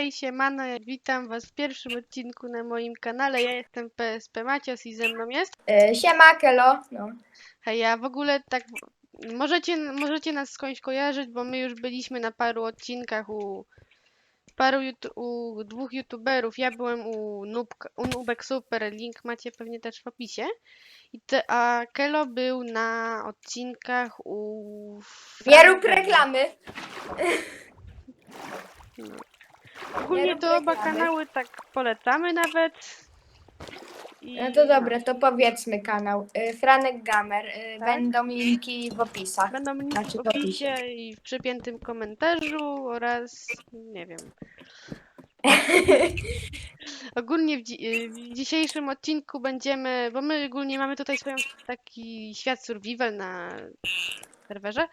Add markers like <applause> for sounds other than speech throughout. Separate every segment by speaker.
Speaker 1: Hej, siemano, ja witam was w pierwszym odcinku na moim kanale. Ja jestem PSP Macios i ze mną jest.
Speaker 2: E, Siema, Kelo. No.
Speaker 1: Hej, ja w ogóle tak. Możecie, możecie nas skądś kojarzyć, bo my już byliśmy na paru odcinkach u paru u dwóch youtuberów. Ja byłem u, Nubka, u Nubek Super, link macie pewnie też w opisie. I te, a Kelo był na odcinkach u.
Speaker 2: Nie rób
Speaker 1: Franka. Ogólnie to oba kanały tak polecamy nawet. I
Speaker 2: No to dobra, to powiedzmy kanał. E, Franek Gamer. E,
Speaker 1: Tak.
Speaker 2: Będą linki w opisach.
Speaker 1: Będą linki
Speaker 2: Znaczy
Speaker 1: w
Speaker 2: w opisie.
Speaker 1: opisie i w przypiętym komentarzu oraz nie wiem. <laughs> Ogólnie w, dzi- w dzisiejszym odcinku będziemy, bo my ogólnie mamy tutaj swoją taki świat survival na serwerze.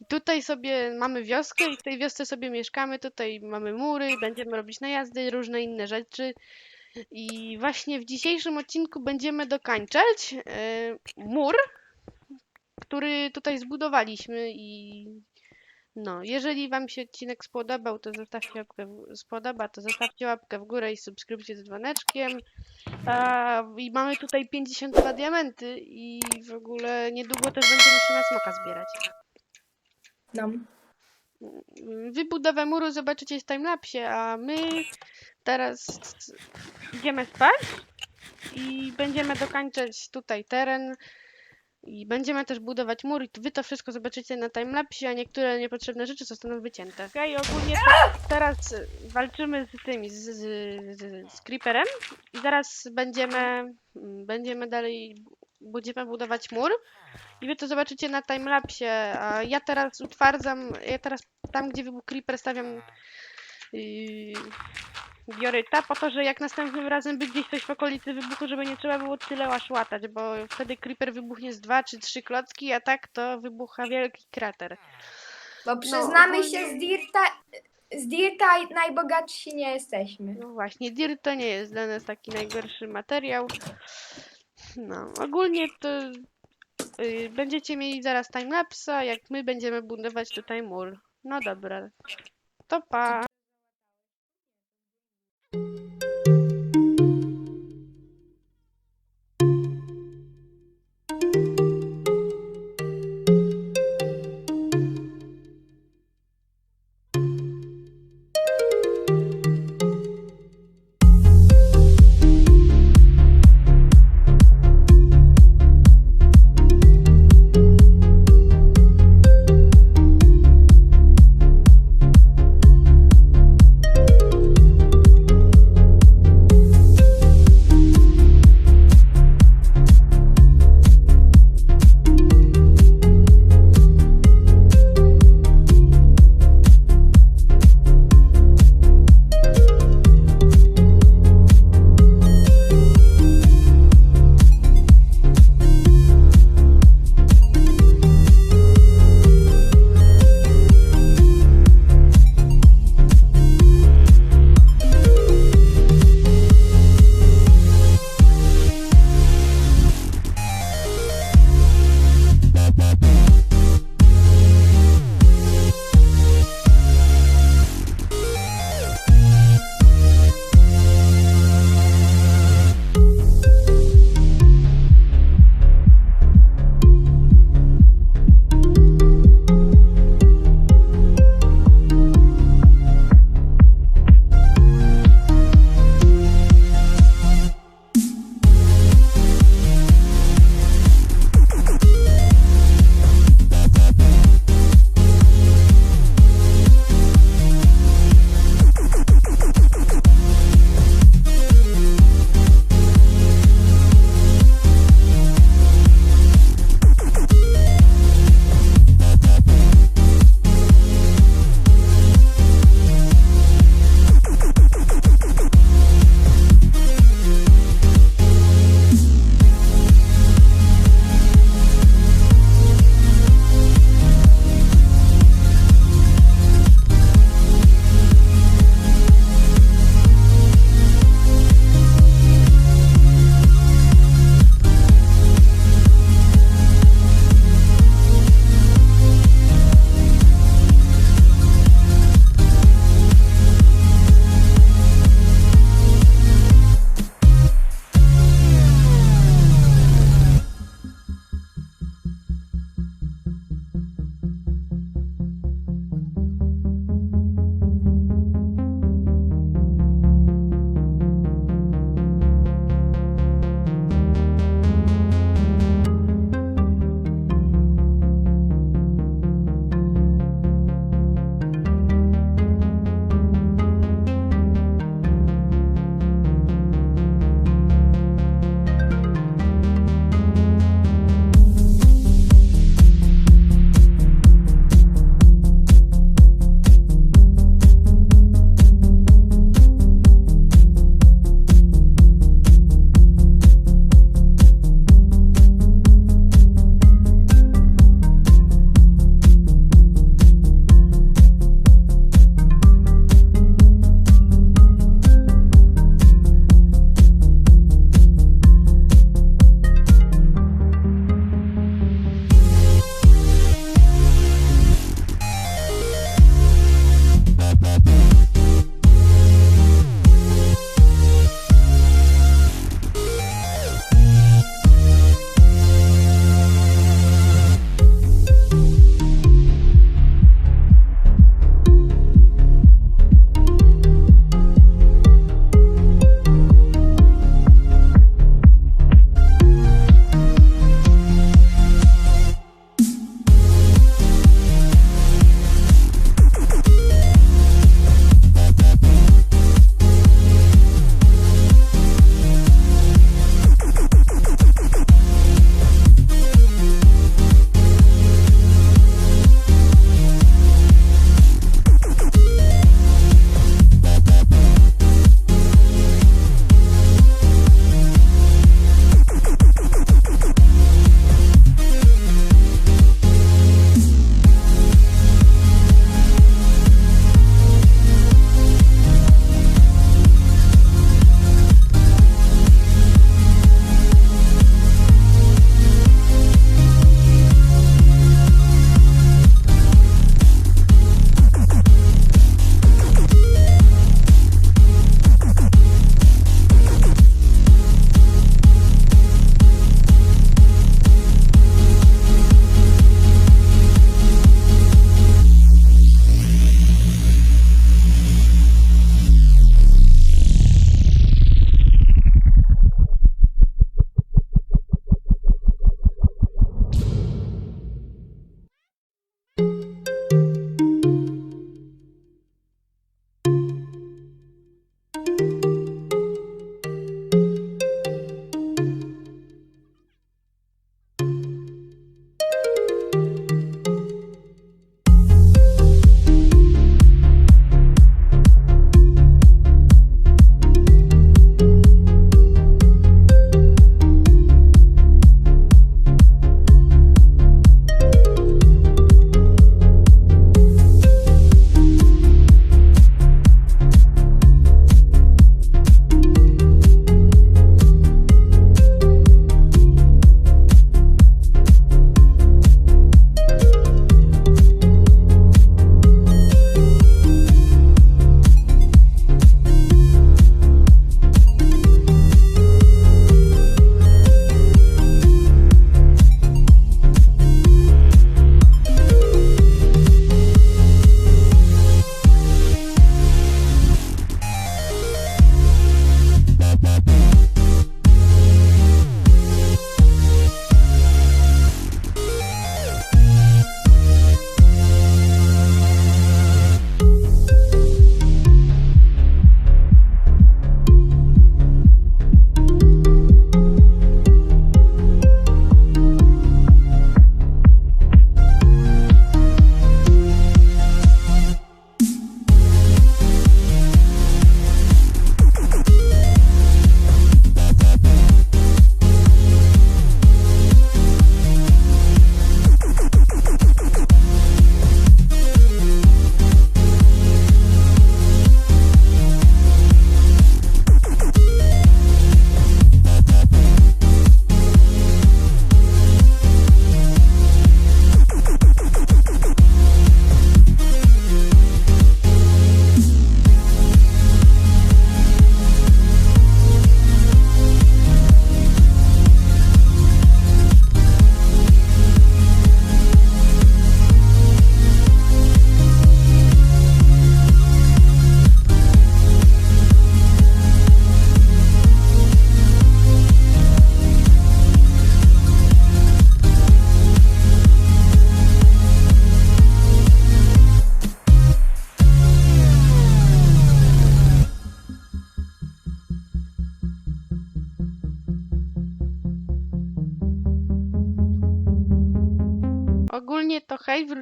Speaker 1: I tutaj sobie mamy wioskę i w tej wiosce sobie mieszkamy, tutaj mamy mury, będziemy robić najazdy, różne inne rzeczy. I właśnie w dzisiejszym odcinku będziemy dokańczać e, mur, który tutaj zbudowaliśmy i no, jeżeli wam się odcinek spodobał, to zostawcie łapkę w, spodoba, to zostawcie łapkę w górę i subskrypcję z dzwoneczkiem. A, I mamy tutaj 52 diamenty i w ogóle niedługo też będziemy się na smoka zbierać.
Speaker 2: No.
Speaker 1: Wybudowę muru zobaczycie w timelapsie, a my teraz idziemy spać i będziemy dokańczać tutaj teren i będziemy też budować mur i wy to wszystko zobaczycie na timelapsie, a niektóre niepotrzebne rzeczy zostaną wycięte. Okej, ogólnie teraz walczymy z tymi, z, z, z, z creeperem. I zaraz będziemy, będziemy dalej, będziemy budować mur. I wy to zobaczycie na timelapsie, a ja teraz utwardzam, ja teraz tam, gdzie wybuchł creeper stawiam yy, bioryta po to, że jak następnym razem by gdzieś coś w okolicy wybuchu, żeby nie trzeba było tyle aż łatać, bo wtedy creeper wybuchnie z dwa czy trzy klocki, a tak to wybucha wielki krater.
Speaker 2: Bo przyznamy
Speaker 1: ogólnie-
Speaker 2: się z Dirta, z Dirta najbogatsi nie jesteśmy.
Speaker 1: No właśnie, dirt to nie jest dla nas taki najgorszy materiał. No, ogólnie to yy, będziecie mieli zaraz timelapsa, jak my będziemy budować tutaj mur. No dobra, to pa!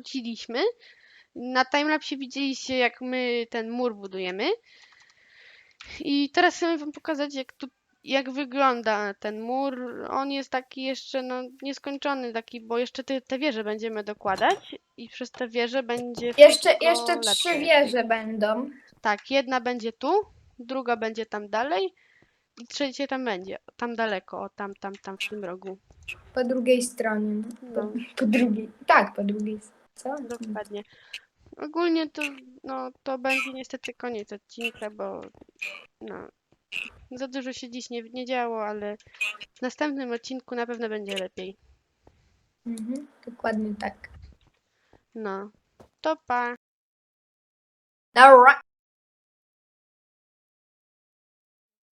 Speaker 1: Wróciliśmy. Na timelapsie widzieliście, jak my ten mur budujemy. I teraz chcę wam pokazać, jak tu, jak wygląda ten mur. On jest taki jeszcze, no, nieskończony taki, bo jeszcze te, te wieże będziemy dokładać i przez te wieże będzie
Speaker 2: Jeszcze,
Speaker 1: wszystko
Speaker 2: jeszcze trzy wieże będą.
Speaker 1: Tak, jedna będzie tu, druga będzie tam dalej i trzecia tam będzie, tam daleko, o tam, tam, tam w tym rogu.
Speaker 2: Po drugiej stronie. Po,
Speaker 1: No.
Speaker 2: po drugiej. Tak, po drugiej. Co?
Speaker 1: Dokładnie. Ogólnie to, no, to będzie niestety koniec odcinka, bo no, za dużo się dziś nie, nie działo, ale w następnym odcinku na pewno będzie lepiej.
Speaker 2: Mhm, dokładnie tak.
Speaker 1: No, to pa.
Speaker 2: Dobra.